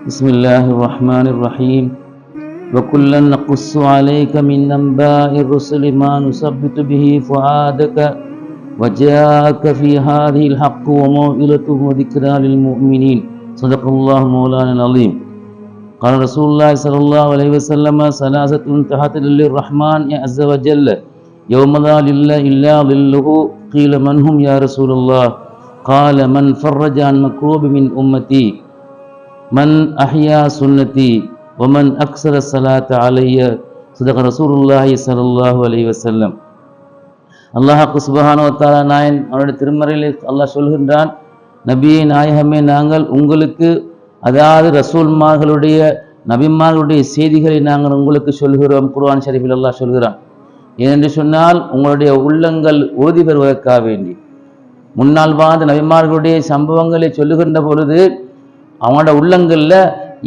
بسم الله الرحمن الرحيم. وكلا نقص عليك من أنباء الرسل ما نثبت به فؤادك وجاءك في هذه الحق وموئلة وذكرى للمؤمنين. صدق الله مولانا العظيم. قال رسول الله صلى الله عليه وسلم ثلاثة تحت ظل الرحمن عز وجل. يوم لا لله إلا ظله. قيل من هم يا رسول الله؟ قال من فرج عن مكروب من أمتي. மன் அஹ்யா சுன்னதி Oman அக்ஸர சலாத் அலைய சுதக ரசூருல்லாஹி சல்லாஹூ அலி வசல்லம் அல்லாஹாக்கு சுபஹானோத்தாலா நாயன் அவனுடைய திருமறையில் அல்லாஹ் சொல்கின்றான் நபியை நாயகமே நாங்கள் உங்களுக்கு அதாவது ரசூல்மார்களுடைய நபிமார்களுடைய செய்திகளை நாங்கள் உங்களுக்கு சொல்கிறோம். குர்ஆன் ஷரீஃபில் அல்லாஹ் சொல்கிறான் ஏனென்று சொன்னால் உங்களுடைய உள்ளங்கள் உறுதி பெறுவதற்காக வேண்டி. முன்னால் வாழ்ந்த நபிமார்களுடைய சம்பவங்களை சொல்லுகின்ற பொழுது அவங்களோட உள்ளங்களில்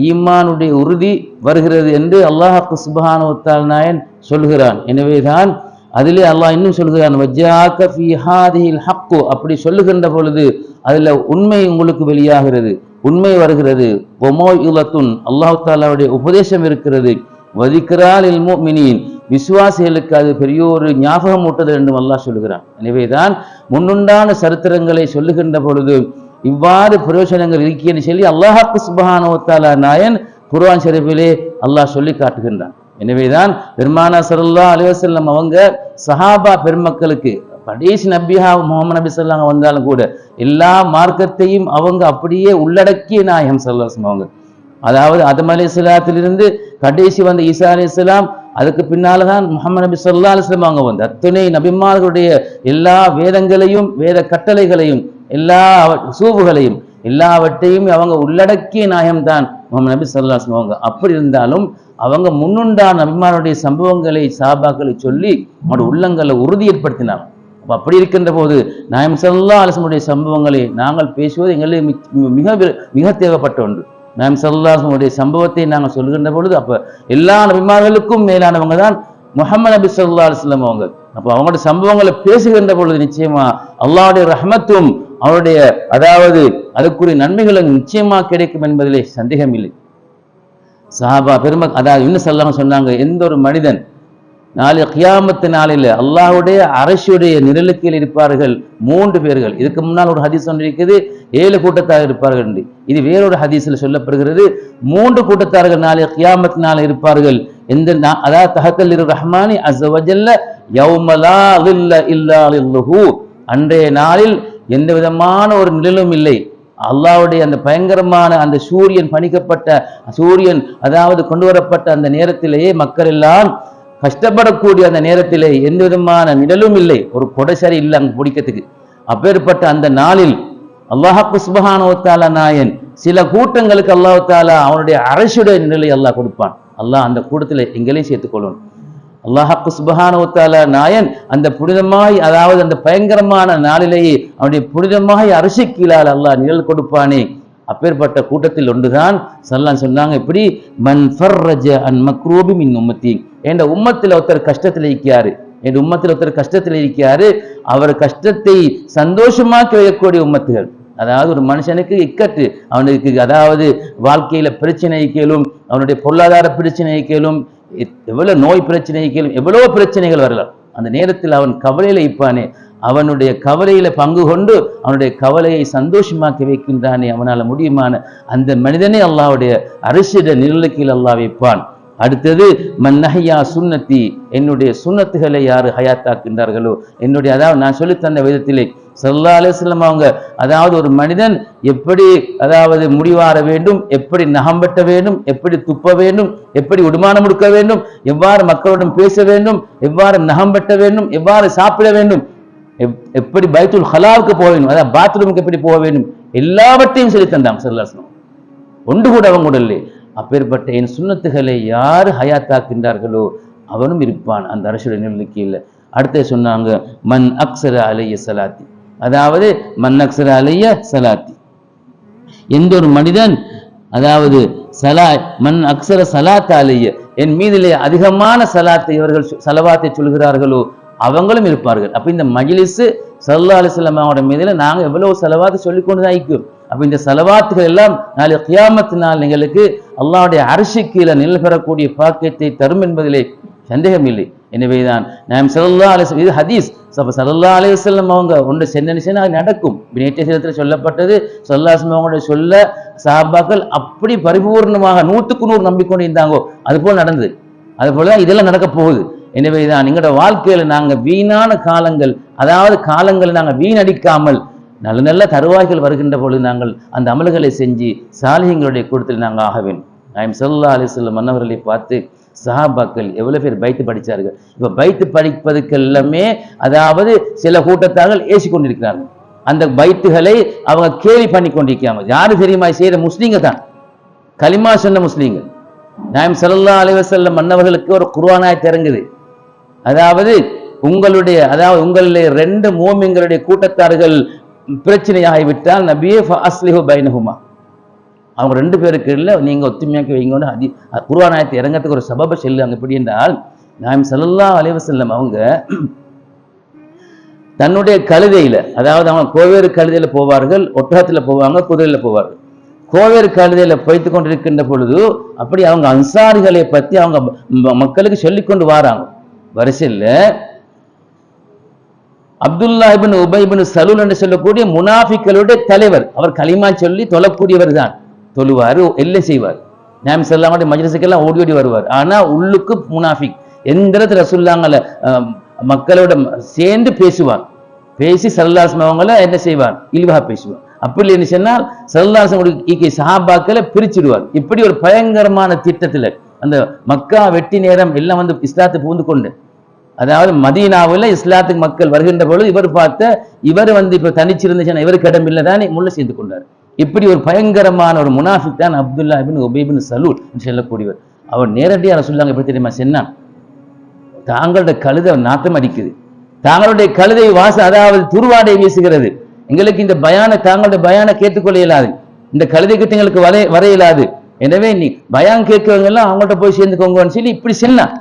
ஈமானுடைய உறுதி வருகிறது என்று அல்லாஹாக்கு சுபஹானுத்தால் நாயன் சொல்கிறான். எனவேதான் அதிலே அல்லாஹ் இன்னும் சொல்கிறான் வஜ்ஜாக்க ஃபீ ஹக்கு அப்படி சொல்லுகின்ற பொழுது அதில் உண்மை உங்களுக்கு வெளியாகிறது உண்மை வருகிறது. ஒமோ இலத்துன் அல்லாஹு தாலாவுடைய உபதேசம் இருக்கிறது. வதிக்கிறால் இல்மோ மினியின் விசுவாசிகளுக்கு அது பெரிய ஒரு ஞாபகம் ஊட்டது என்றும் அல்லாஹ் சொல்லுகிறான் எனவேதான் முன்னுண்டான சரித்திரங்களை சொல்லுகின்ற பொழுது இவ்வாறு பிரயோஜனங்கள் இருக்கேன்னு சொல்லி அல்லாஹாக்கு சுபஹானுவத்தாலா நாயன் குர்வான் ஷெரீஃபிலே அல்லாஹ் சொல்லி காட்டுகின்றான். எனவேதான் பெருமானா சரல்லா அலிவசல்லம் அவங்க சஹாபா பெருமக்களுக்கு கடைசி நபியா முகமது நபி சொல்லாங்க வந்தாலும் கூட எல்லா மார்க்கத்தையும் அவங்க அப்படியே உள்ளடக்கிய நாயகம் சல்லாசம் அவங்க. அதாவது அதம் அலி இஸ்லாத்திலிருந்து கடைசி வந்த ஈசா அலி இஸ்லாம் அதுக்கு பின்னால தான் முகமது நபி சொல்லா அலிஸ்லாம் அவங்க வந்து அத்துணை நபிமார்களுடைய எல்லா வேதங்களையும் வேத கட்டளைகளையும் எல்லா சூவுகளையும் எல்லாவற்றையும் அவங்க உள்ளடக்கிய நாயம் தான் முகமது நபி சொல்லா அவங்க அப்படி இருந்தாலும் அவங்க முன்னுண்டான நபிமாருடைய சம்பவங்களை சாபாக்களை சொல்லி அவனுடைய உள்ளங்களை உறுதி ஏற்படுத்தினாங்க அப்போ அப்படி இருக்கின்ற போது நாயம் சல்லா அலிஸ்முடைய சம்பவங்களை நாங்கள் பேசுவது எங்களுக்கு மி- மிக மிக தேவைப்பட்ட ஒன்று. நாயம் சல்லாஹனுடைய சம்பவத்தை நாங்கள் சொல்கின்ற பொழுது அப்போ எல்லா நபிமார்களுக்கும் மேலானவங்க தான் முகமது நபி சொல்லா அலுவலம் அவங்க. அப்போ அவங்களோட சம்பவங்களை பேசுகின்ற பொழுது நிச்சயமா அல்லாவுடைய ரஹமத்தும் அவருடைய அதாவது அதுக்குரிய நன்மைகள் நிச்சயமா கிடைக்கும் என்பதிலே சந்தேகம் இல்லை சஹாபா பெரும அதாவது இன்னும் சொல்லாம சொன்னாங்க எந்த ஒரு மனிதன் நாளை கியாமத்து நாளில் அல்லாஹுடைய அரசுடைய நிழலுக்கில் இருப்பார்கள் மூன்று பேர்கள். இதுக்கு முன்னால் ஒரு ஹதீஸ் ஒன்று இருக்குது ஏழு கூட்டத்தார் இருப்பார்கள் என்று. இது வேறொரு ஹதீஸில் சொல்லப்படுகிறது மூன்று கூட்டத்தார்கள் நாளை கியாமத்து நாள் இருப்பார்கள். எந்த நா- அதாவது தஹக்கல் இரு ரஹ்மானி அசவஜல்ல யௌமலா இல்ல இல்லா அன்றைய நாளில் எந்த விதமான ஒரு நிழலும் இல்லை. அல்லாவுடைய அந்த பயங்கரமான அந்த சூரியன் பணிக்கப்பட்ட சூரியன் அதாவது கொண்டு வரப்பட்ட அந்த நேரத்திலேயே மக்கள் எல்லாம் கஷ்டப்படக்கூடிய அந்த நேரத்திலே எந்த விதமான நிழலும் இல்லை. ஒரு கொடைசரி இல்லை அங்கே பிடிக்கிறதுக்கு. அப்பேற்பட்ட அந்த நாளில் அல்லாஹாக்கு சுபஹானுவத்தாலா நாயன் சில கூட்டங்களுக்கு அல்லாஹ் தாலா அவனுடைய அரசுடைய நிழலை அல்லாஹ் கொடுப்பான். அல்லாஹ் அந்த கூட்டத்தில் எங்களையும் சேர்த்துக்கொள்ளணும் அல்லாஹாக்கு சுபஹானுவத்தாலா நாயன். அந்த புனிதமாய் அதாவது அந்த பயங்கரமான நாளிலேயே அவனுடைய புனிதமாய் அரிசி கீழால் அல்லாஹ் நிழல் கொடுப்பானே. அப்பேற்பட்ட கூட்டத்தில் ஒன்றுதான் சல்லான் சொன்னாங்க. இப்படி மன் ஃபர்ரஜ அன் மக்ரூபி மின் உம்மத்தி. என்ற உம்மத்தில் ஒருத்தர் கஷ்டத்தில் இருக்கிறாரு. என் உம்மத்தில் ஒருத்தர் கஷ்டத்தில் இருக்கிறாரு. அவர் கஷ்டத்தை சந்தோஷமாக வைக்கக்கூடிய உம்மத்துகள். அதாவது ஒரு மனுஷனுக்கு இக்கட்டு. அவனுக்கு அதாவது வாழ்க்கையில பிரச்சனை கேளும் அவனுடைய பொருளாதார பிரச்சனை கேளும் எ- எவ்வளவு நோய் பிரச்சனைகள் எவ்வளோ எவ்வளவு பிரச்சனைகள் வரலாம். அந்த நேரத்தில் அவன் கவலையில இப்பானே அவனுடைய கவலையில பங்கு கொண்டு அவனுடைய கவலையை சந்தோஷமாக்கி வைக்கின்றானே அவனால் முடியுமான அந்த மனிதனே அல்லாவுடைய அரசிட நிழலுக்கில் அல்லா வைப்பான். அடுத்தது மன்னஹையா சுன்னத்தி என்னுடைய சுன்னத்துகளை யாரு ஹயாத்தாக்கின்றார்களோ என்னுடைய அதாவது நான் சொல்லித்தந்த விதத்திலே சல்லா அலிஸ்லம் அவங்க அதாவது ஒரு மனிதன் எப்படி அதாவது முடிவார வேண்டும் எப்படி நகம் வேண்டும் எப்படி துப்ப வேண்டும் எப்படி உடுமானம் கொடுக்க வேண்டும் எவ்வாறு மக்களுடன் பேச வேண்டும் எவ்வாறு நகம்பட்ட வேண்டும் எவ்வாறு சாப்பிட வேண்டும் எப்- எப்படி பைத்துல் ஹலாவுக்கு போக வேண்டும் அதாவது பாத்ரூமுக்கு எப்படி போக வேண்டும் எல்லாவற்றையும் சொல்லி தந்தாங்க சல்லாஸ்லம் ஒன்று கூட அவங்க கூட அப்பேற்பட்ட என் சுண்ணத்துகளை யார் ஹயாத்தாக்கின்றார்களோ அவனும் இருப்பான். அந்த அரசுடைய நிலைக்கு இல்லை. அடுத்த சொன்னாங்க மன் அக்ஸர அலைய சலாத்தி அதாவது மன் அலைய சலாத்தி. எந்த ஒரு மனிதன் அதாவது சலா மன் அக்சர சலாத்த அலைய என் மீதிலே அதிகமான சலாத்தை இவர்கள் சலவாத்தை சொல்கிறார்களோ அவங்களும் இருப்பார்கள். அப்ப இந்த மஜ்லிஸ் சல்லா அலிஸ்லாம் அவரோட மீதுல நாங்க எவ்வளவு செலவாத்து சொல்லிக் கொண்டு தான் இருக்கிறோம் அப்போ இந்த செலவாத்துகள் எல்லாம் நாளை கியாமத்து நாள் எங்களுக்கு அரிசி கீழே நிலை பெறக்கூடிய பாக்கியத்தை தரும் என்பதிலே சந்தேகம் இல்லை எனவேதான் நாம் சல்லா அலிஸ் இது ஹதீஸ். அப்போ சல்லா அலிவசல்லம் அவங்க ஒன்று சென்ன அது நடக்கும். நேற்றைய சிலத்தில் சொல்லப்பட்டது சொல்லாசம் அவங்களுடைய சொல்ல சாபாக்கள் அப்படி பரிபூர்ணமாக நூற்றுக்கு நூறு நம்பிக்கொண்டு இருந்தாங்கோ அது போல் நடந்தது. அதுபோல தான் இதெல்லாம் நடக்க போகுது. எனவே தான் எங்களோட வாழ்க்கையில் நாங்கள் வீணான காலங்கள் அதாவது காலங்களை நாங்கள் வீணடிக்காமல் நல்ல நல்ல தருவாய்கள் வருகின்ற பொழுது நாங்கள் அந்த அமல்களை செஞ்சு சாலிகங்களுடைய கூட்டத்தில் நாங்கள் ஆக வேண்டும். நாயம் சல்லா அலிஸ்லம் மன்னவர்களை பார்த்து சஹாபாக்கள் எவ்வளவு பேர் பைத்து படிச்சார்கள்? இப்ப பைத்து படிப்பதுக்கு எல்லாமே அதாவது சில கூட்டத்தார்கள் ஏசி கொண்டிருக்கிறார்கள் அந்த பைத்துகளை அவங்க கேலி பண்ணி கொண்டிருக்காங்க யாரு தெரியுமா? செய்யற முஸ்லீங்க தான். கலிமா சொன்ன முஸ்லீங்க. நாயம் சல்லா அலிவசல்லம் மன்னவர்களுக்கு ஒரு குர்வானாய் திறங்குது அதாவது உங்களுடைய அதாவது உங்களுடைய ரெண்டு மோமிங்களுடைய கூட்டத்தார்கள் பிரச்சனையாகிவிட்டால் நபியே அஸ்லிஹு பைனஹுமா. அவங்க ரெண்டு பேருக்கு இல்லை நீங்க ஒத்துமையாக்கி வைங்கன்னு அதி குருவானாயத்தை இறங்கிறதுக்கு ஒரு சபப செல்லு அங்கே எப்படி என்றால் நாம் அலைவ செல்லம் அவங்க தன்னுடைய கழுதையில அதாவது அவங்க கோவேறு கழுதையில் போவார்கள் ஒட்டகத்தில் போவாங்க குதிரையில் போவார்கள். கோவேறு கழுதையில் போய்த்து கொண்டிருக்கின்ற பொழுது அப்படி அவங்க அன்சாரிகளை பத்தி அவங்க மக்களுக்கு சொல்லிக்கொண்டு வராங்க. வரிசையில் அப்துல்லா இபின் உபைபின் சலூல் என்று சொல்லக்கூடிய முனாஃபிக்களுடைய தலைவர் அவர் களிமா சொல்லி தொழக்கூடியவர் தான். தொழுவார் எல்லை செய்வார். நாம் செல்லாமட்டி மஜ்ரஸுக்கெல்லாம் ஓடி ஓடி வருவார். ஆனா உள்ளுக்கு முனாஃபிக். எந்த இடத்துல மக்களோட சேர்ந்து பேசுவார். பேசி சல்லாசம் அவங்கள என்ன செய்வார்? இழிவாக பேசுவார். அப்படி என்ன சொன்னால் சல்லாசம் சஹாபாக்களை பிரிச்சிடுவார். இப்படி ஒரு பயங்கரமான திட்டத்துல அந்த மக்கா வெட்டி நேரம் எல்லாம் வந்து இஸ்லாத்தை புகுந்து கொண்டு அதாவது மதீனாவுல இஸ்லாத்துக்கு மக்கள் வருகின்ற பொழுது இவர் பார்த்த இவர் வந்து இப்ப தனிச்சிருந்துச்சுன்னா இவருக்கு இடம் இல்லை தானே முள்ள சேர்ந்து கொண்டார். இப்படி ஒரு பயங்கரமான ஒரு முனாஃபிக் தான் அப்துல்லா இபின் உபைபின் சலூல் என்று சொல்லக்கூடியவர். அவர் நேரடியாக சொல்லாங்க எப்படி தெரியுமா சென்னான் தாங்களுடைய கழுதை நாத்தம் அடிக்குது. தாங்களுடைய கழுதை வாச அதாவது துருவாடை வீசுகிறது. எங்களுக்கு இந்த பயான தாங்களுடைய பயான கேட்டுக்கொள்ள இயலாது இந்த கழுதை கிட்ட எங்களுக்கு வர வர இயலாது எனவே நீ பயான் கேட்கவங்க எல்லாம் அவங்கள்ட்ட போய் சேர்ந்துக்கோங்கன்னு சொல்லி இப்படி சென்னான்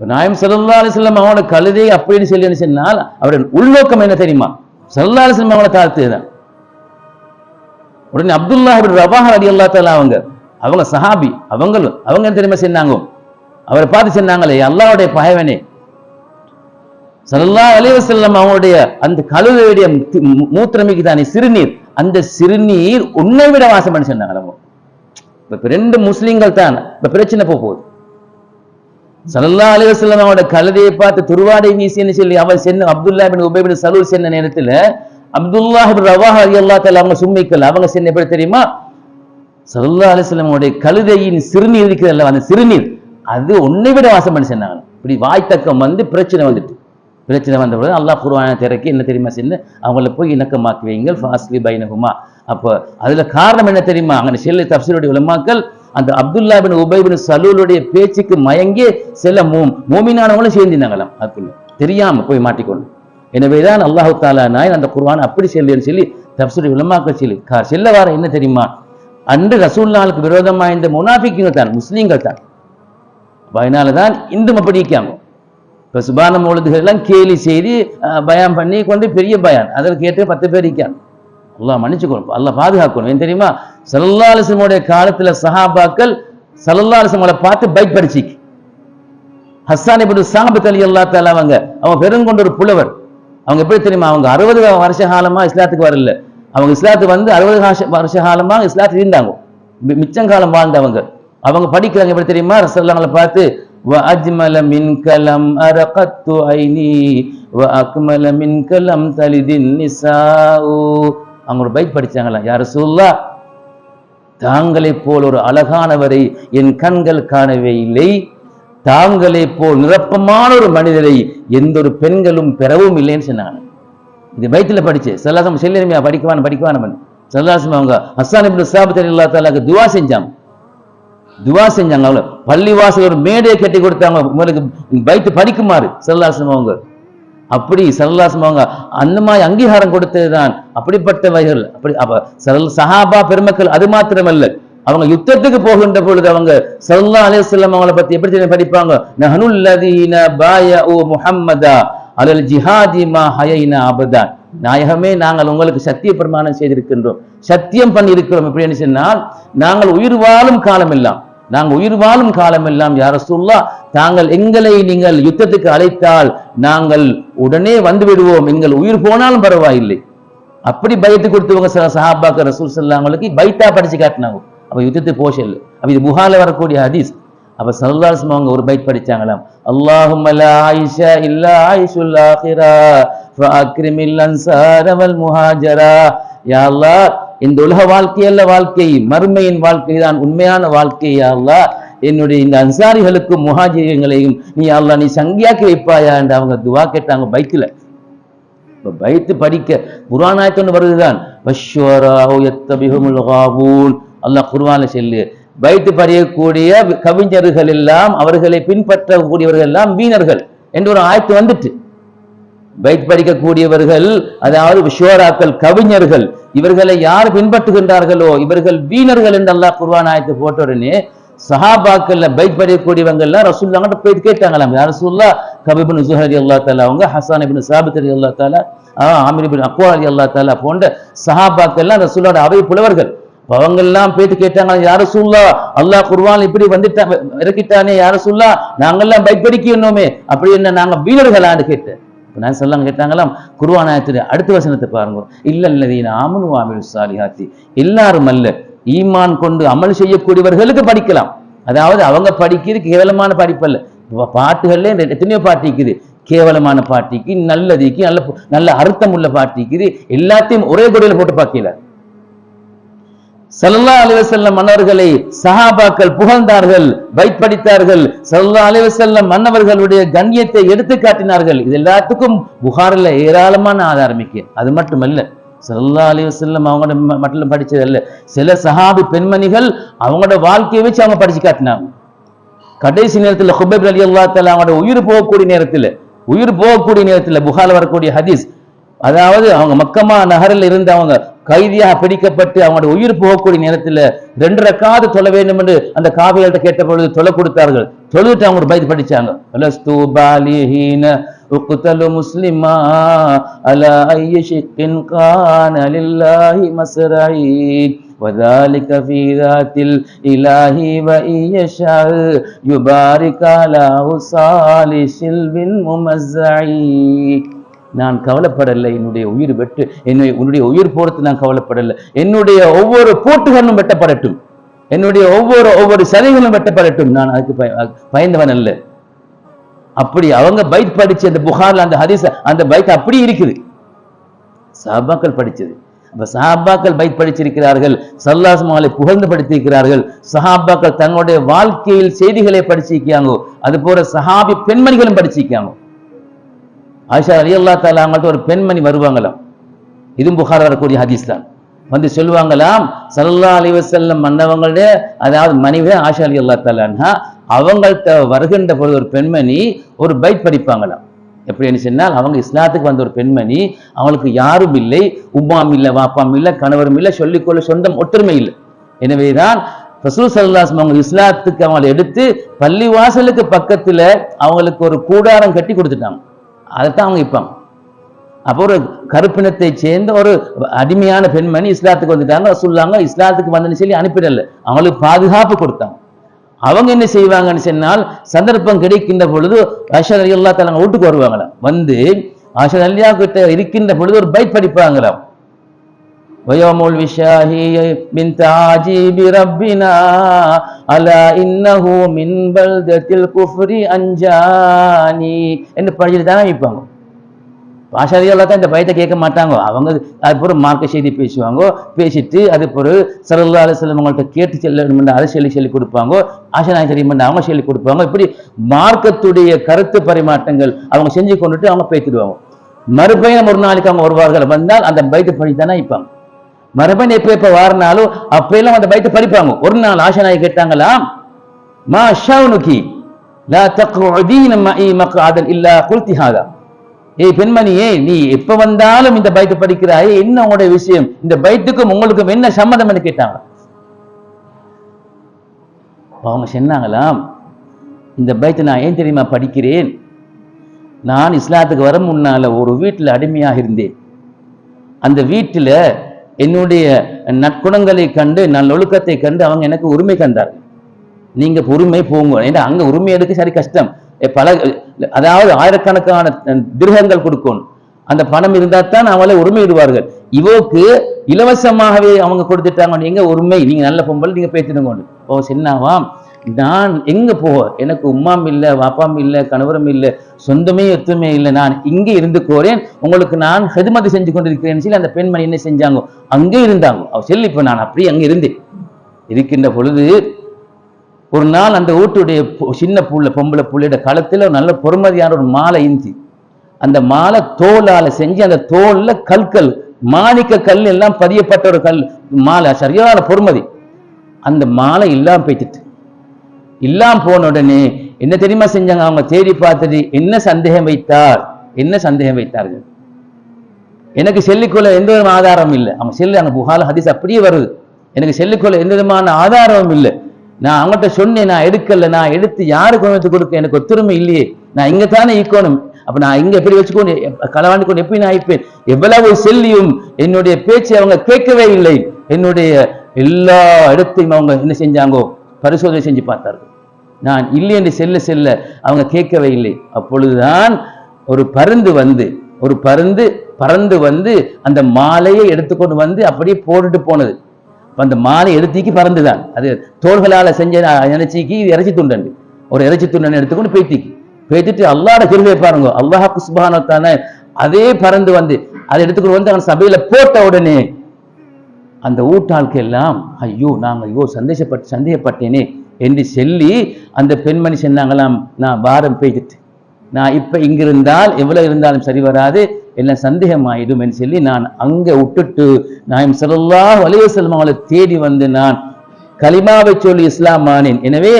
நாயம் சல்லா அலிஸ்லாம் அவனோட கழுதை அப்படின்னு சொல்லி சொன்னால் அவருடைய உள்நோக்கம் என்ன தெரியுமா? சல்லா அலிஸ்லாம் அவனை தாழ்த்துதான் உடனே அப்துல்லா ரவாஹ் அலி அல்லா தாலா அவங்க. அவங்க சஹாபி அவங்களும் அவங்க என்ன தெரியுமா சொன்னாங்க அவரை பார்த்து சொன்னாங்களே அல்லாவுடைய பகைவனே. சல்லா அலிவசல்லம் அவங்களுடைய அந்த கழுவையுடைய மூத்திரமைக்கு தானே சிறுநீர். அந்த சிறுநீர் உன்னை விட வாசம் பண்ணி சொன்னாங்க நம்ம இப்ப ரெண்டு முஸ்லிம்கள் தான் இப்ப பிரச்சனை போக போகுது. சல்லா அலிவசல்லம் அவனோட கழுதையை பார்த்து துருவாடை வீசின்னு சொல்லி அவர் சென்ன அப்துல்லா பின் உபேபின் சலூர் சென்ன நேரத்துல அப்துல்லாஹி பின் ரவாஹ் அலி அல்லா அவங்க சும்மிக்கல். அவங்க சென்ன எப்படி தெரியுமா? சல்லா அலிஸ்லமுடைய கழுதையின் சிறுநீர் இருக்கிறதல்ல அந்த சிறுநீர். அது உன்னை விட வாசம் பண்ணி சொன்னாங்க இப்படி வாய்த்தக்கம் வந்து பிரச்சனை வந்துட்டு. பிரச்சனை வந்த பிறகு அல்லாஹ் குருவான திறக்கி என்ன தெரியுமா சென்று அவங்கள போய் இணக்கமாக்கி வைங்கள் ஃபாஸ்லி பைனகுமா அப்போ அதுல காரணம் என்ன தெரியுமா? அங்கே செல்ல தப்சீருடைய உலமாக்கள் அந்த அப்துல்லா பின் உபைபின் சலூலுடைய பேச்சுக்கு மயங்கி சில மூ மூமினானவங்களும் சேர்ந்திருந்தாங்களாம். அதுக்குள்ள தெரியாம போய் மாட்டிக்கொண்டு. எனவேதான் அல்லாஹு தாலா நாயன் அந்த குர்வான் அப்படி செல்லுன்னு சொல்லி தப்சீருடைய உலமாக்கள் சொல்லி கா- செல்ல வார என்ன தெரியுமா? அன்று ரசூல்லாவுக்கு விரோதமாக இந்த முனாஃபிக்குங்க தான் முஸ்லீம்கள் தான். அதனால தான் இந்தும் அப்படி இருக்காங்க. இப்போ சுபான மொழுதுகள் எல்லாம் கேலி செய்து அஹ், பயான் பண்ணி கொண்டு பெரிய பயான். அதில் கேட்டு பத்து பேர் இருக்காங்க. அல்லா மன்னிச்சுக்கணும் அல்லா பாதுகாக்கணும். ஏன் தெரியுமா? சல்லாலிசமுடைய காலத்தில் காலத்துல சஹாபாக்கள் சல்லல்லா பார்த்து பைக் படிச்சிக்கு ஹஸ்ஸான் இப்படி சாபத் அலி அல்லா தாலா அவங்க பெருங்கொண்ட ஒரு புலவர். அவங்க எப்படி தெரியுமா அவங்க அறுபது வருஷ காலமா இஸ்லாத்துக்கு வரல அவங்க இஸ்லாத்துக்கு வந்து அறுபது வருஷ காலமா இஸ்லாத்துக்கு இருந்தாங்க மி- மிச்சம் காலம் வாழ்ந்தவங்க அவங்க படிக்கிறாங்க எப்படி தெரியுமா ரசல்லாங்களை பார்த்து وأجمل منك لم أرقدت عيني وأكمل منك لم تلد النساء அவங்க ஒரு பைக் படிச்சாங்களா யார் ரசூலுல்லாஹ் தாங்களைப் போல் ஒரு அழகானவரை என் கண்கள் காணவே இல்லை தாங்களே போல் நிரப்பமான ஒரு மனிதரை எந்த ஒரு பெண்களும் பெறவும் இல்லைன்னு சொன்னாங்க. இது பைத்தில் படிச்சு சல்லாசம் செல்லிருமையா படிக்குவான் படிக்குவான் சல்லாசம் அவங்க ஹஸ்ஸான் இப்படி சாபித் அல்லா தாலாக்கு துவா செஞ்சாங்க. துவா செஞ்சாங்க அவங்க பள்ளிவாசல் ஒரு மேடையை கட்டி கொடுத்தாங்க உங்களுக்கு பைத்து படிக்குமாறு சல்லாசம் அவங்க. அப்படி சல்லாசம் அவங்க அந்த மாதிரி அங்கீகாரம் கொடுத்ததுதான் அப்படிப்பட்டவைகள் அப்படி அப்ப சரல் சஹாபா பெருமக்கள் அது மாத்திரமல்ல. அவங்க யுத்தத்துக்கு போகின்ற பொழுது அவங்க சல்லா அலிஸ்லாம் அவங்கள பத்தி எப்படி படிப்பாங்க? நஹனுல்லதீன பாயஉ முஹம்மதா அலல் ஜிஹாதி மா ஹயைனா அபதான் நாயகமே நாங்கள் உங்களுக்கு சத்திய பிரமாணம் செய்திருக்கின்றோம். சத்தியம் பண்ணி இருக்கிறோம் எப்படின்னு சொன்னால் நாங்கள் உயிர் வாழும் காலம் எல்லாம் நாங்கள் உயிர் வாழும் காலமெல்லாம் யார சொல்லா தாங்கள் எங்களை நீங்கள் யுத்தத்துக்கு அழைத்தால் நாங்கள் உடனே வந்து விடுவோம். எங்கள் உயிர் போனாலும் பரவாயில்லை. அப்படி பயத்து கொடுத்தவங்க சில சஹாபாக்க ரசூல் செல்லாங்களுக்கு பைத்தா படிச்சு காட்டினாங்க. அப்போ யுத்தத்தை போஷல். அப்ப இது புகால வரக்கூடிய ஹதீஸ். அப்ப சல்லாஸ்மா அவங்க ஒரு பைட் படிச்சாங்களாம். அல்லாஹும் ஆயிஷா இல்லா ஆயிஷுல் ஆஹிரா முஹாஜரா. யா இந்த உலக வாழ்க்கை அல்ல வாழ்க்கை மறுமையின் வாழ்க்கை தான் உண்மையான வாழ்க்கை யா என்னுடைய இந்த அன்சாரிகளுக்கும் முஹாஜிர்களையும் நீ அல்லா நீ சங்கியாக்கி வைப்பாயா? என்று அவங்க துவா கேட்டாங்க பைத்துல. இப்ப பைத்து படிக்க குர்ஆனாயத்தொன்னு வருதுதான். அல்லாஹ் குர்ஆன்ல சொல்லு. பைத்து பறியக்கூடிய கவிஞர்கள் எல்லாம் அவர்களை பின்பற்றக்கூடியவர்கள் எல்லாம் வீணர்கள் என்று ஒரு ஆயத்து வந்துட்டு. பைத் படிக்கக்கூடியவர்கள் அதாவது விஷோராக்கள் கவிஞர்கள் இவர்களை யார் பின்பற்றுகின்றார்களோ இவர்கள் வீணர்கள் என்று அல்லாஹ் குர்வான் ஆயத்து போட்ட உடனே சஹாபாக்கள்ல பைத் படிக்கக்கூடியவங்க எல்லாம் ரசூல்லாங்கிட்ட போய் கேட்டாங்களாம். யார் ரசூல்லா கபிபின் ஜுஹரி அல்லா தாலா அவங்க ஹசான் இபின் சாபித் அலி அல்லா தாலா ஆமிர் பின் அக்வா அலி அல்லா தாலா போன்ற சஹாபாக்கள்லாம் ரசூல்லோட அவை புலவர்கள். அவங்க போயிட்டு கேட்டாங்க யார சொல்லா அல்லாஹ் குர்வான் இப்படி வந்துட்டா இறக்கிட்டானே யார சொல்லா நாங்கெல்லாம் பயப்படிக்கணுமே அப்படி என்ன நாங்க வீரர்களான்னு கேட்டேன். நான் சொல்லாங்க கேட்டாங்களாம் குருவான் ஆயத்துடைய அடுத்த வசனத்தை பாருங்க. இல்ல இல்லதீன ஆமனு ஆமில் சாலிஹாத்தி எல்லாரும் அல்ல ஈமான் கொண்டு அமல் செய்யக்கூடியவர்களுக்கு படிக்கலாம். அதாவது அவங்க படிக்கிறது கேவலமான படிப்பல்ல பாட்டுகள்ல எத்தனையோ பாட்டு இருக்குது. கேவலமான பாட்டிக்கு நல்லதுக்கு நல்ல நல்ல அர்த்தம் உள்ள பாட்டிக்குது எல்லாத்தையும் ஒரே குடையில போட்டு பார்க்கல. சல்லா அலிவசல்லம் மன்னர்களை சஹாபாக்கள் புகழ்ந்தார்கள் பைத் படித்தார்கள் சல்லா அலிவசல்லம் மன்னவர்களுடைய கண்ணியத்தை எடுத்து காட்டினார்கள். இது எல்லாத்துக்கும் புகாரில் ஏராளமான ஆதாரம் அது மட்டுமல்ல சல்லா அலிவசல்லம் அவங்களோட ம- மட்டும் படிச்சதல்ல சில சஹாபி பெண்மணிகள் அவங்களோட வாழ்க்கையை வச்சு அவங்க படிச்சு காட்டினாங்க. கடைசி நேரத்துல ஹுபைப் அலி அல்லா தலா அவங்களோட உயிர் போகக்கூடிய நேரத்துல உயிர் போகக்கூடிய நேரத்துல புகாரில் வரக்கூடிய ஹதீஸ் அதாவது அவங்க மக்கமா நகரில் இருந்து அவங்க கைதியாக பிடிக்கப்பட்டு அவங்களுடைய உயிர் போகக்கூடிய நேரத்துல ரெண்டு ரக்காது தொழ வேண்டும் என்று அந்த காவியல்கிட்ட கேட்ட பொழுது தொலை கொடுத்தார்கள் தொழுதுட்டு அவங்க ஒரு பைத் படிச்சாங்க "லஸ்து பாலிஹீன உக்தலு முஸ்லிமா அலா ஐய ஷிக்கின் கான லில்லாஹி மஸ்ரஈ وذلك في ذات الإله وإن يشاء يبارك على صالح بالممزعي நான் கவலைப்படலை என்னுடைய உயிர் வெட்டு என்னுடைய உன்னுடைய உயிர் போறது நான் கவலைப்படலை. என்னுடைய ஒவ்வொரு போட்டுகளும் வெட்டப்படட்டும். என்னுடைய ஒவ்வொரு ஒவ்வொரு சதைகளும் வெட்டப்படட்டும். நான் அதுக்கு பயந்தவன் அல்ல. அப்படி அவங்க பைக் படிச்சு அந்த புகார்ல அந்த ஹதீஸ் அந்த பைக் அப்படி இருக்குது. சாபாக்கள் படிச்சது. அப்ப சஹாபாக்கள் பைக் படிச்சிருக்கிறார்கள். சல்லாஸ்மாலை புகழ்ந்து படித்திருக்கிறார்கள். சஹாபாக்கள் தங்களுடைய வாழ்க்கையில் செய்திகளை படிச்சிருக்காங்க அது போல சஹாபி பெண்மணிகளும் படிச்சிருக்காங்க ஆயிஷா அலி அல்லா தாலா அவங்கள்ட்ட ஒரு பெண்மணி வருவாங்களாம். இதுவும் புகார் வரக்கூடிய ஹதீஸ் தான் வந்து சொல்லுவாங்களாம் சல்லா அலி வசல்லம் மன்னவங்களுடைய அதாவது மனைவி ஆஷா அலி அல்லா தாலான்னா அவங்கள்ட்ட வருகின்ற பொழுது ஒரு பெண்மணி ஒரு பைட் படிப்பாங்களாம். எப்படின்னு சொன்னால் அவங்க இஸ்லாத்துக்கு வந்த ஒரு பெண்மணி அவங்களுக்கு யாரும் இல்லை உமாம் இல்லை வாப்பாம் இல்லை கணவரும் இல்லை சொல்லிக்கொள்ள சொந்தம் ஒற்றுமை இல்லை. எனவேதான் ரசூல் சல்லாஸ்லம் அவங்க இஸ்லாத்துக்கு அவங்களை எடுத்து பள்ளிவாசலுக்கு பக்கத்தில் அவங்களுக்கு ஒரு கூடாரம் கட்டி கொடுத்துட்டாங்க. அதைத்தான் அவங்க இப்போ. அப்போ ஒரு கருப்பினத்தை சேர்ந்த ஒரு அடிமையான பெண்மணி இஸ்லாத்துக்கு வந்துட்டாங்க சொல்லாங்க இஸ்லாத்துக்கு வந்தேன்னு சொல்லி அனுப்பிடல. அவங்களுக்கு பாதுகாப்பு கொடுத்தாங்க அவங்க என்ன செய்வாங்கன்னு சொன்னால் சந்தர்ப்பம் கிடைக்கின்ற பொழுது ஆஷா அலி அல்லா தலங்க வீட்டுக்கு வருவாங்களாம். வந்து ஆஷா அலியா கிட்ட இருக்கின்ற பொழுது ஒரு பைட் படிப்பாங்களாம் ويوم الوشاهي من تعجيب ربنا ألا إنه من بلدة الكفر أنجاني என்று படிச்சுட்டு தானே வைப்பாங்க பாஷாரியால் தான் இந்த பயத்தை கேட்க மாட்டாங்க அவங்க அது பிறகு மார்க்க செய்தி பேசுவாங்க பேசிட்டு அது பிறகு சரல்லா அலிஸ்லம் அவங்கள்ட்ட கேட்டு செல்ல அதை சொல்லி சொல்லி கொடுப்பாங்க ஆஷனாய் தெரியும் அவங்க சொல்லி கொடுப்பாங்க இப்படி மார்க்கத்துடைய கருத்து பரிமாற்றங்கள் அவங்க செஞ்சு கொண்டுட்டு அவங்க பேசிடுவாங்க மறுபயணம் ஒரு நாளைக்கு அவங்க வருவார்கள் வந்தால் அந்த பைத்தை படி தானே வைப்பாங்க மறுபடியும் எப்ப எப்ப வாரினாலும் அப்பெல்லாம் அந்த பைத்தை படிப்பாங்க ஒரு நாள் ஆஷனாய் கேட்டாங்களாம் மா ஷவுனுக்கி லா தக்உதீன மஇ மக்அதன் இல்லா குல்தி ஹாதா. ஏய் பெண்மணியே நீ எப்ப வந்தாலும் இந்த பைத்து படிக்கிறாயே என்ன உங்களுடைய விஷயம்? இந்த பைத்துக்கும் உங்களுக்கும் என்ன சம்மதம்னு கேட்டாங்க அவங்க சொன்னாங்களாம் இந்த பைத்தை நான் ஏன் தெரியுமா படிக்கிறேன்? நான் இஸ்லாத்துக்கு வர முன்னால ஒரு வீட்டில் அடிமையாக இருந்தேன். அந்த வீட்டில் என்னுடைய நற்குணங்களை கண்டு நல்லொழுக்கத்தை கண்டு அவங்க எனக்கு உரிமை கண்டார் நீங்க பொறுமை போங்க. ஏன்னா அங்க உரிமை எடுக்க சரி கஷ்டம். பல அதாவது ஆயிரக்கணக்கான திருகங்கள் கொடுக்கணும் அந்த பணம் இருந்தா தான் அவளை உரிமை இடுவார்கள். இவோக்கு இலவசமாகவே அவங்க கொடுத்துட்டாங்க. நீங்க உரிமை நீங்க நல்ல பொம்பல் நீங்க பேசிடுங்க ஓ சின்னாவாம் நான் எங்க போக? எனக்கு உம்மாம் இல்லை வாப்பாம் இல்லை கணவரும் இல்லை சொந்தமே எத்துமே இல்லை. நான் இங்கே இருந்து கோரேன். உங்களுக்கு நான் ஹெதுமதி செஞ்சு கொண்டிருக்கிறேன். சொல்லி அந்த பெண்மணி என்ன செஞ்சாங்க அங்கே இருந்தாங்க. அவ சொல்லி இப்ப நான் அப்படியே அங்கே இருந்தேன். இருக்கின்ற பொழுது ஒரு நாள் அந்த வீட்டுடைய சின்ன புள்ள பொம்பளை புள்ளையோட களத்தில் ஒரு நல்ல பொறுமதியான ஒரு மாலை இருந்துச்சு அந்த மாலை தோலால செஞ்சு அந்த தோல்ல கல்கல் மாணிக்க கல் எல்லாம் பதியப்பட்ட ஒரு கல் மாலை சரியான பொறுமதி. அந்த மாலை இல்லாம போயிட்டு இல்லாம போன உடனே என்ன தெரியுமா செஞ்சாங்க? அவங்க தேடி பார்த்துட்டு என்ன சந்தேகம் வைத்தார்? என்ன சந்தேகம் வைத்தார்கள்? எனக்கு செல்லிக்கொள்ள எந்த விதமான ஆதாரம் இல்லை. அவங்க செல்லு அங்க புகால ஹதீஸ் அப்படியே வருது. எனக்கு செல்லிக்கொள்ள எந்த விதமான ஆதாரமும் இல்லை. நான் அவங்ககிட்ட சொன்னேன் நான் எடுக்கல நான் எடுத்து யாருக்கு கொண்டு வந்து கொடுக்க எனக்கு ஒத்துரிமை இல்லையே. நான் இங்க தானே ஈக்கணும் அப்ப நான் இங்க எப்படி வச்சுக்கொண்டு களவாண்டு கொண்டு எப்படி நான் இருப்பேன்? எவ்வளவு செல்லியும் என்னுடைய பேச்சை அவங்க கேட்கவே இல்லை. என்னுடைய எல்லா இடத்தையும் அவங்க என்ன செஞ்சாங்கோ? பரிசோதனை செஞ்சு பார்த்தார்கள். நான் இல்லை என்று செல்ல செல்ல அவங்க கேட்கவே இல்லை. அப்பொழுதுதான் ஒரு பருந்து வந்து ஒரு பருந்து பறந்து வந்து அந்த மாலையை எடுத்துக்கொண்டு வந்து அப்படியே போட்டுட்டு போனது. அந்த மாலை எடுத்திக்கு பறந்துதான். அது தோள்களால் செஞ்ச இறைச்சிக்கு இறைச்சி துண்டண்டு ஒரு இறைச்சி துண்டன் எடுத்துக்கொண்டு பேத்திக்கு பேத்திட்டு அல்லாட கிருவை பாருங்க. அல்லாஹ் குஸ்பானத்தான அதே பறந்து வந்து அதை எடுத்துக்கொண்டு வந்து அவன் சபையில் போட்ட உடனே அந்த ஊட்டாளுக்கு எல்லாம் ஐயோ நாங்கள் ஐயோ சந்தேகப்பட்டு சந்தேகப்பட்டேனே. என்று சொல்லி அந்த பெண்மணி சொன்னாங்களாம் நான் பாரம் பெய்துட்டு நான் இப்ப இங்கிருந்தால் எவ்வளவு இருந்தாலும் சரி வராது எல்லாம் சந்தேகமாயிடும் என்று சொல்லி நான் அங்கே விட்டுட்டு நான் ஸல்லல்லாஹு அலைஹி வஸல்லம் அவளை தேடி வந்து நான் கலிமாவை சொல்லி இஸ்லாம் ஆனேன். எனவே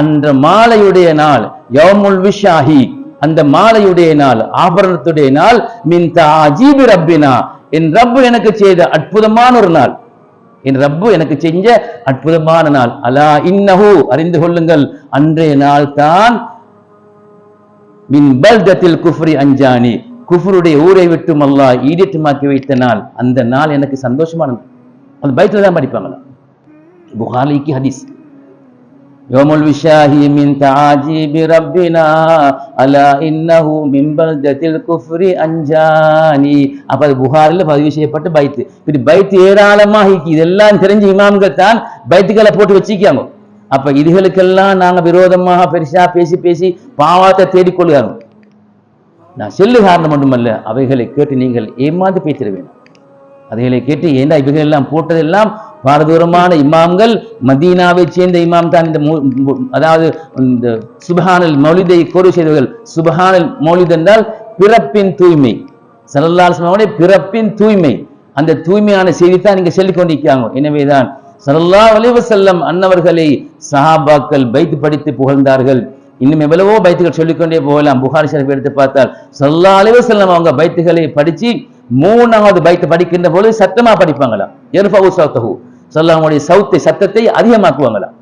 அந்த மாலையுடைய நாள் யௌமுல் விஷாஹி அந்த மாலையுடைய நாள் ஆபரணத்துடைய நாள் மின் தாஜீபி ரப்பினா என் ரப்பு எனக்கு செய்த அற்புதமான ஒரு நாள். என் ரப்பு எனக்கு செஞ்ச அற்புதமான நாள். அலா இன்னஹு அறிந்து கொள்ளுங்கள். அன்றைய நாள் தான் மின் பல்தத்தில் குஃப்ரி அஞ்சானி. குஃப்ருடைய ஊரை விட்டும் அல்லா ஈடேற்றமாக்கி வைத்த நாள். அந்த நாள் எனக்கு சந்தோஷமான நாள். அந்த பைத்துல தான் படிப்பாங்களா? புகாரிக்கு ஹதீஸ். يوم الوشاهي من تعاجيب ربنا ألا إنه من بلدة الكفر أنجاني அப்ப அது புகாரில் பதிவு செய்யப்பட்ட பைத்து இப்படி பைத்து ஏராளமாக இருக்கு. இதெல்லாம் தெரிஞ்ச இமாம்கள் தான் பைத்துக்களை போட்டு வச்சிக்காங்க அப்ப இதுகளுக்கெல்லாம் நாங்க விரோதமாக பெருசா பேசி பேசி பாவத்தை தேடிக்கொள்கிறோம் நான் செல்லு காரணம் மட்டுமல்ல அவைகளை கேட்டு நீங்கள் ஏமாந்து பேசிட வேணும் அதைகளை கேட்டு ஏண்டா இவைகள் எல்லாம் போட்டதெல்லாம் பாரதூரமான இமாம்கள் மதீனாவை சேர்ந்த இமாம் தான் இந்த அதாவது இந்த சுபஹானல் மௌலிதை கோரி செய்தவர்கள். சுபஹானல் மௌலித் என்றால் பிறப்பின் தூய்மை. சல்லல்லாஹுடைய பிறப்பின் தூய்மை. அந்த தூய்மையான செய்தி தான் நீங்க சொல்லிக் கொண்டிருக்காங்க எனவேதான் சரல்லா அலைஹி செல்லம் அன்னவர்களை சஹாபாக்கள் பைத்து படித்து புகழ்ந்தார்கள். இன்னும் எவ்வளவோ பைத்துகள் சொல்லிக்கொண்டே போகலாம். புகார் ஷரீஃப் எடுத்து பார்த்தால் சல்லா அலைஹி வஸல்லம் அவங்க பைத்துகளை படித்து மூணாவது பைத்து படிக்கின்ற பொழுது சத்தமா படிப்பாங்களாம் எர்ஃபவு சௌத்தஹு. சொல்லாமுடைய சவுத்தை சத்தத்தை அதிகமாக்குவாங்களாம்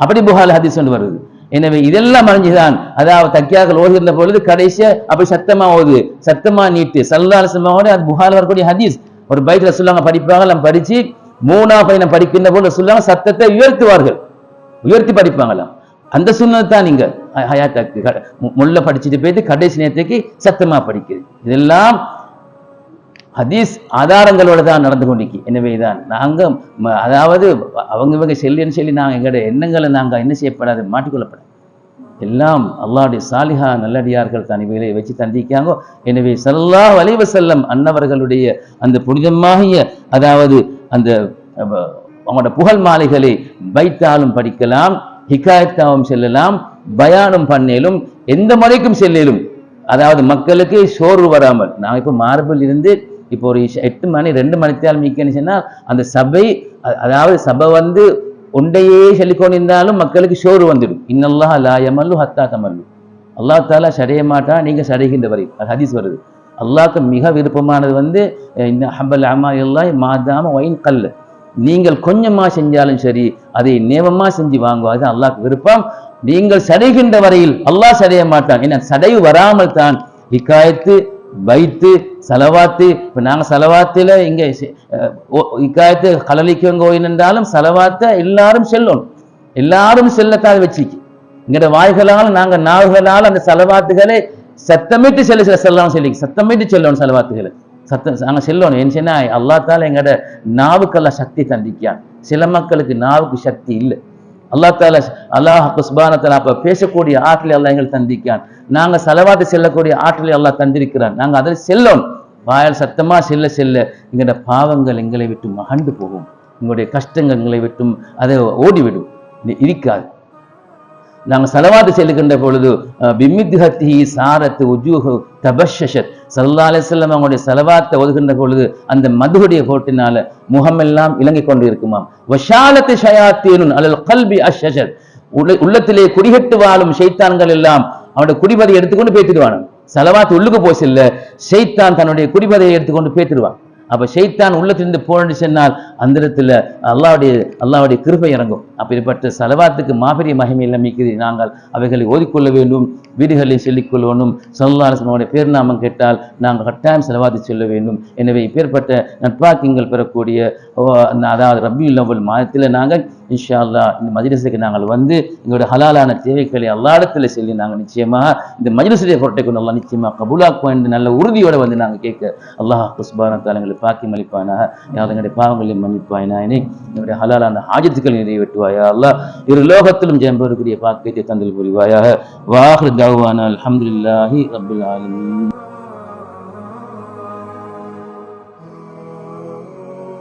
அப்படி புகால் ஹதீஸ் ஒன்று வருது. எனவே இதெல்லாம் அறிஞ்சுதான் அதாவது தக்கியாக ஓதுகின்ற பொழுது கடைசியா அப்படி சத்தமா ஓது சத்தமா நீட்டு. சல்லாசமாவோட அது புகால் வரக்கூடிய ஹதீஸ். ஒரு பைக்ல சொல்லுவாங்க படிப்பாங்க நம்ம படிச்சு மூணாவது பையனை படிக்கின்ற பொழுது சொல்லுவாங்க சத்தத்தை உயர்த்துவார்கள். உயர்த்தி படிப்பாங்களாம். அந்த சூழ்நிலை தான் நீங்க ஹயாத்தாக்கு முள்ள படிச்சுட்டு போயிட்டு கடைசி நேரத்துக்கு சத்தமா படிக்குது. இதெல்லாம் ஹதீஸ் ஆதாரங்களோடு தான் நடந்து கொண்டிருக்கு. எனவே தான் ம- அதாவது அவங்க இவங்க செல்லுன்னு சொல்லி நாங்கள் எங்களுடைய எண்ணங்களை நாங்கள் என்ன செய்யப்படாது மாட்டிக்கொள்ளப்படாது எல்லாம் அல்லாடி சாலிஹா நல்லடியார்கள் தான் இவைகளை வச்சு தந்திருக்காங்க. எனவே சல்லா அலைஹி செல்லம் அன்னவர்களுடைய அந்த புனிதமாகிய அதாவது அந்த அவங்களோட புகழ் மாலைகளை வைத்தாலும் படிக்கலாம் ஹிகாயத்தாவும் செல்லலாம் பயானம் பண்ணேலும் எந்த முறைக்கும் செல்லேலும். அதாவது மக்களுக்கு சோர்வு வராமல். நான் இப்போ மார்பில் இருந்து இப்போ ஒரு எட்டு மணி ரெண்டு மணித்தால் மிக்கன்னு அந்த சபை அதாவது சபை வந்து ஒன்றையே செல்லிக்கொண்டிருந்தாலும் மக்களுக்கு சோறு வந்துடும். இன்னல்லா லா யமல்லு ஹத்தா தமல்லு. அல்லாஹ் தாலா சடைய மாட்டான் நீங்கள் சடைகின்ற வரை. அது ஹதீஸ் வருது. அல்லாவுக்கு மிக விருப்பமானது வந்து இந்த ஹம்பல் அமா எல்லாம் மாதாம ஒயின் கல் நீங்கள் கொஞ்சமாக செஞ்சாலும் சரி அதை நேமமாக செஞ்சு வாங்குவோம் அது அல்லாஹ்க்கு விருப்பம். நீங்கள் சடைகின்ற வரையில் அல்லாஹ் சடைய மாட்டான். ஏன்னா சடைவு வராமல் தான் இக்காயத்து பைத்து செலவாத்து இப்போ நாங்கள் செலவாத்தில் இங்கே இக்காயத்து கலலிக்கவங்க என்றாலும் செலவாத்த எல்லாரும் செல்லணும். எல்லாரும் செல்லத்தான் வச்சுக்கு எங்கட வாய்களால் நாங்க நாள்களால் அந்த செலவாத்துகளை சத்தமிட்டு செல்ல சில செல்லாம் சொல்லி சத்தமிட்டு செல்லணும் செலவாத்துகளை. சத்தம் நாங்க செல்லணும். ஏன்னு சொன்னா அல்லா தால நாவுக்கெல்லாம் சக்தி தந்திக்கான் சில மக்களுக்கு நாவுக்கு சக்தி இல்லை. அல்லா தால அல்லாஹ் குஸ்பானத்தில் அப்போ பேசக்கூடிய ஆற்றலை அல்லா எங்களுக்கு தந்திக்கான் நாங்கள் செலவாத்து செல்லக்கூடிய ஆற்றலை எல்லாம் தந்திருக்கிறான். நாங்கள் அதில் செல்லோம். வாயால் சத்தமாக செல்ல செல்ல எங்களோட பாவங்கள் எங்களை விட்டு மகண்டு போகும். எங்களுடைய கஷ்டங்கள் எங்களை விட்டும் அதை ஓடிவிடும். இருக்காது. நாங்கள் செலவாத்து செல்லுகின்ற பொழுது பிம்மித்ஹத்தி சாரத்து உஜூஹு தபஷஷத் சல்லா அலிஸ்லாம் அவங்களுடைய செலவாத்தை ஒதுகின்ற பொழுது அந்த மதுகுடைய கோட்டினால முகமெல்லாம் இலங்கி கொண்டு இருக்குமாம் வஷாலத்து ஷயாத்தீனுன் அலல் கல்வி அஷர் உள்ளத்திலே குடிகட்டு வாழும் ஷைத்தான்கள் எல்லாம் அவனுடைய குடிபதை எடுத்துக்கொண்டு பேத்திடுவான் செலவாத்து உள்ளுக்கு போய் செல்ல ஷைத்தான் தன்னுடைய குடிபதையை எடுத்துக்கொண்டு பேத்திடுவான். அப்ப ஷைத்தான் உள்ளத்திலிருந்து போன்னு சொன்னால் அந்த இடத்துல அல்லாவுடைய அல்லாவுடைய கிருபை இறங்கும். அப்படிப்பட்ட செலவாத்துக்கு மாபெரிய மகிமையில் நம்பிக்கை நாங்கள் அவைகளை ஓதிக்கொள்ள வேண்டும் வீடுகளில் சொல்லிக்கொள்ள வேண்டும் சொல்லாசனுடைய பேர் நாமம் கேட்டால் நாங்கள் கட்டாயம் செலவாதி சொல்ல வேண்டும். எனவே இப்பேற்பட்ட நட்பாக்கியங்கள் பெறக்கூடிய அதாவது ரபியுல் அவ்வல் மாதத்தில் நாங்கள் இன்ஷா அல்லா இந்த மஜ்லிஸுக்கு நாங்கள் வந்து எங்களுடைய ஹலாலான தேவைகளை எல்லா இடத்துல சொல்லி நாங்கள் நிச்சயமாக இந்த மஜ்லிசுடைய பொருட்டை கொண்டு நல்லா நிச்சயமாக கபூலாக்குவோம் என்று நல்ல உறுதியோடு வந்து நாங்கள் கேட்க அல்லாஹ் குஸ்பான தாலங்களை பாக்கி மலிப்பானாக யார் எங்களுடைய பாவங்களையும் மன்னிப்பாயினாயினே எங்களுடைய ஹலாலான ஆஜத்துக்கள் நிறைவேற்றுவாயா அல்லாஹ் இரு லோகத்திலும் ஜெயம் பெறக்கூடிய பாக்கியத்தை தந்தல் புரிவாயாக. வாஹர் தவான அலமதுல்லாஹி ரபில் ஆலமின்.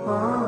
ah